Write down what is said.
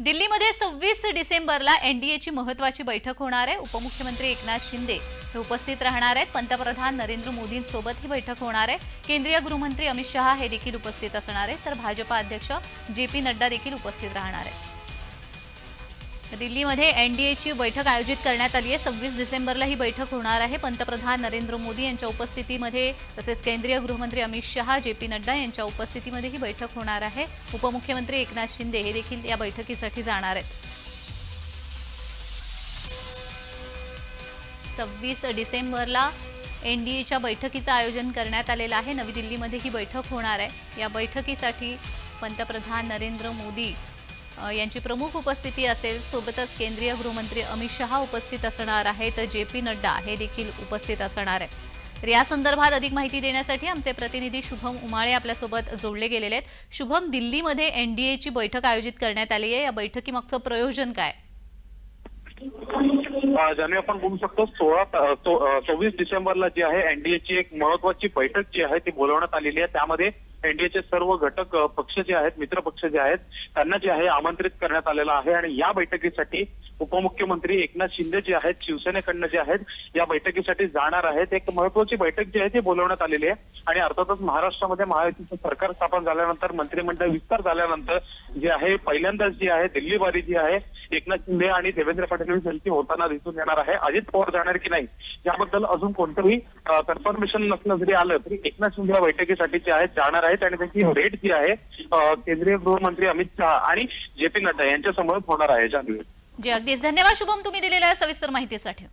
दिल्लीमध्ये सव्वीस डिसेंबरला एनडीएची महत्वाची बैठक होणार आहे. उपमुख्यमंत्री एकनाथ शिंदे हे उपस्थित राहणार आहेत. पंतप्रधान नरेंद्र मोदींसोबत ही बैठक होणार आहे. केंद्रीय गृहमंत्री अमित शहा हे देखील उपस्थित असणार आहेत. तर भाजपा अध्यक्ष जे पी नड्डा देखील उपस्थित राहणार आहेत. दिल्लीमध्ये एनडीएची बैठक आयोजित करण्यात आली आहे. सव्वीस डिसेंबरला ही बैठक होणार आहे. पंतप्रधान नरेंद्र मोदी यांच्या उपस्थितीमध्ये तसेच केंद्रीय गृहमंत्री अमित शहा जे पी नड्डा यांच्या उपस्थितीमध्ये ही बैठक होणार आहे. उपमुख्यमंत्री एकनाथ शिंदे हे देखील या बैठकीसाठी जाणार आहेत. सव्वीस डिसेंबरला एनडीएच्या बैठकीचं आयोजन करण्यात आलेलं आहे. नवी दिल्लीमध्ये ही बैठक होणार आहे. या बैठकीसाठी पंतप्रधान नरेंद्र मोदी यांची प्रमुख उपस्थिती असेल सोबतच केंद्रीय गृहमंत्री अमित शहा उपस्थित असणार आहेत जे पी नड्डा हे देखील उपस्थित असणार आहे तर या संदर्भात अधिक माहिती देण्यासाठी आमचे प्रतिनिधी शुभम उमाळे आपल्यासोबत जोडले गेलेले आहेत. शुभम दिल्लीमध्ये एनडीएची बैठक आयोजित करण्यात आली आहे. या बैठकीमागचं प्रयोजन काय? ज्याने आपण बोलू शकतो सोळा सव्वीस डिसेंबरला जी आहे एनडीएची एक महत्वाची बैठक जी आहे ती बोलवण्यात आलेली आहे. त्यामध्ये एनडीएचे सर्व घटक पक्ष जे आहेत मित्र पक्ष जे आहेत त्यांना जे आहे आमंत्रित करण्यात आलेलं आहे. आणि या बैठकीसाठी उपमुख्यमंत्री एकनाथ शिंदे जे आहेत शिवसेनेकडनं जे आहेत या बैठकीसाठी जाणार आहेत. एक महत्वाची बैठक जी आहे ती बोलवण्यात आलेली आहे. आणि अर्थातच महाराष्ट्रामध्ये महायुतीचं सरकार स्थापन झाल्यानंतर मंत्रिमंडळ विस्तार झाल्यानंतर जे आहे पहिल्यांदाच जी आहे दिल्लीबारी जी आहे एकनाथ शिंदे आणि देवेंद्र फडणवीस यांची होताना दिसून येणार आहे. अजित पवार जाणार की नाही? याबद्दल अजून कोणतंही कन्फर्मेशन नसलं जरी आलं तरी एकनाथ शिंदे या बैठकीसाठी जे आहेत जाणार आहेत आणि त्यांची रेट जी आहे केंद्रीय गृहमंत्री अमित शहा आणि जे पी नड्डा यांच्यासमोर होणार आहे जान्हवी जी अगदीच. धन्यवाद शुभम तुम्ही दिलेल्या सविस्तर माहितीसाठी.